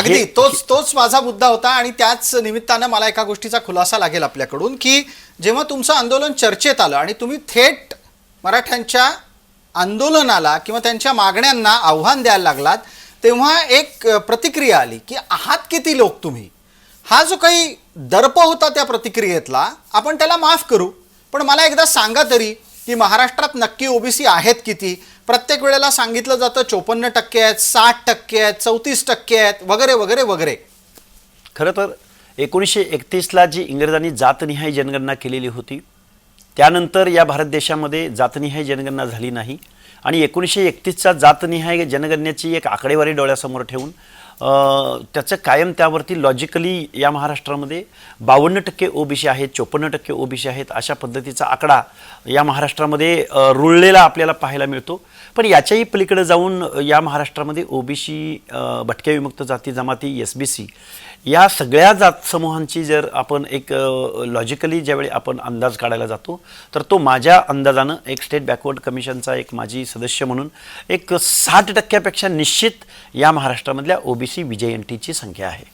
अगदी तोच तोच माझा मुद्दा होता आणि त्याच निमित्तानं मला एका गोष्टीचा खुलासा लागेल आपल्याकडून की जेव्हा तुमचं आंदोलन चर्चेत आलं आणि तुम्ही थेट मराठ्यांच्या आंदोलनाला किंवा त्यांच्या मागण्यांना आव्हान द्यायला लागलात तेव्हा एक प्रतिक्रिया आली की आहात किती लोक तुम्ही? हा जो काही दर्प होता त्या प्रतिक्रियेतला आपण त्याला माफ करू. पण मला एकदा सांगा तरी की महाराष्ट्रात नक्की ओबीसी आहेत किती? प्रत्येक वेळेला सांगितलं जातं चोपन्न टक्के आहेत साठ टक्के आहेत चौतीस टक्के आहेत वगैरे वगैरे वगैरे. खरं तर एकोणीसशे एकतीसला जी इंग्रजांनी जातनिहाय जनगणना केलेली होती त्यानंतर या भारत देशामध्ये जातनिहाय जनगणना झाली नाही. आणि एकोणीसशे एकतीसच्या जातनिहाय जनगणनेची एक आकडेवारी डोळ्यासमोर ठेवून त्याचं कायम त्यावरती लॉजिकली या महाराष्ट्रामध्ये बावन्न टक्के ओबीसी आहेत चोपन्न टक्के ओबीसी आहेत अशा पद्धतीचा आकडा या महाराष्ट्रामध्ये रुळलेला आपल्याला पाहायला मिळतो. पण याच्याही पलीकडे जाऊन या महाराष्ट्रामध्ये ओबीसी भटक्या विमुक्त जाती जमाती एस बी सी या सगळ्या जात समूहांची जर आपण एक लॉजिकली ज्यावेळी आपण अंदाज काढायला जातो तर तो माझ्या अंदाजानं एक स्टेट बॅकवर्ड कमिशनचा एक माजी सदस्य म्हणून एक साठ टक्क्यापेक्षा निश्चित या महाराष्ट्रामधल्या ओबीसी विजयंतीची संख्या आहे.